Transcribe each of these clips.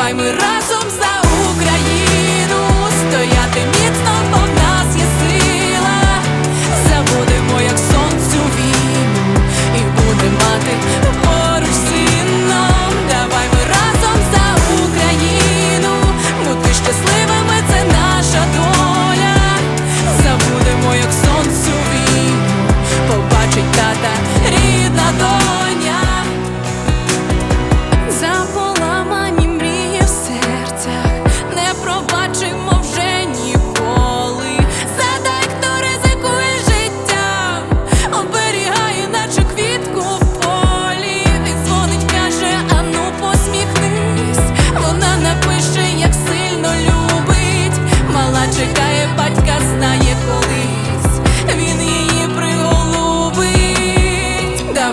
Давай ми разом за.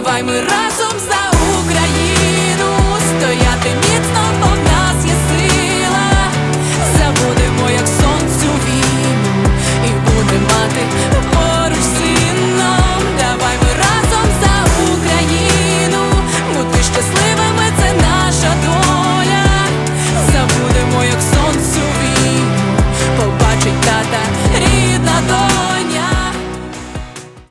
Давай ми разом за.